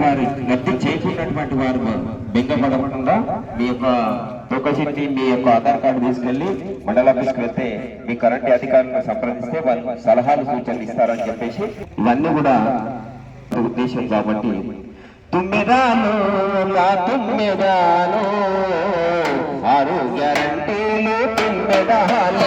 వారి లబ్ధి చేకున్నటువంటి వారు బెంగపడకుండా మీ యొక్క తొక్కచిట్టి మీ యొక్క ఆధార్ కార్డు తీసుకెళ్ళి మండల ఆఫీస్కి వెళ్తే మీ కరెంట్ అధికారులను సంప్రదిస్తే వాళ్ళు సలహాలు సూచనలు ఇస్తారని చెప్పేసి ఇవన్నీ కూడా ఉద్దేశం కాబట్టి తుమ్మెదాలు నా తుమ్మెదాలు ఆరోగ్య గ్యారంటీలు తుమ్మెదాలు.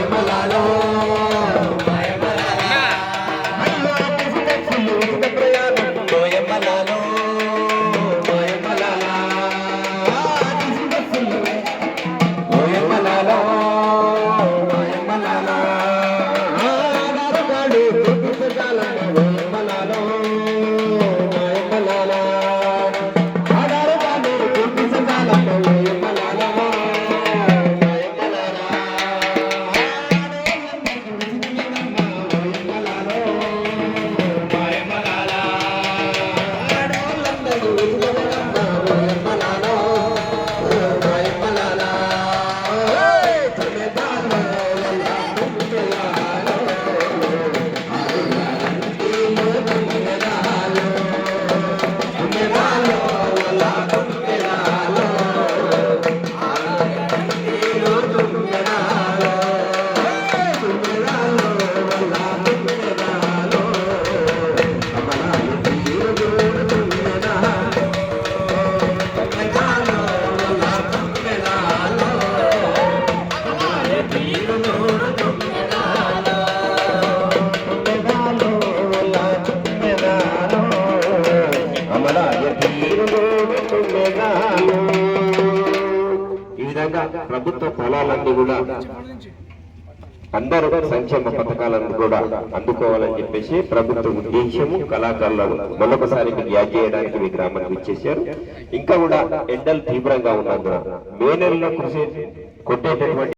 Gracias. ప్రభుత్వ ఫలాలన్నీ కూడా అందరూ సంక్షేమ పథకాలను కూడా అందుకోవాలని చెప్పేసి ప్రభుత్వ ఉద్దేశము కళాకారులను మరొకసారి మీకు యాడ్ చేయడానికి మీ గ్రామానికి ఇచ్చేసారు ఇంకా కూడా ఎండలు తీవ్రంగా ఉన్నందున మే నెలలో కృషి కొట్టేటటువంటి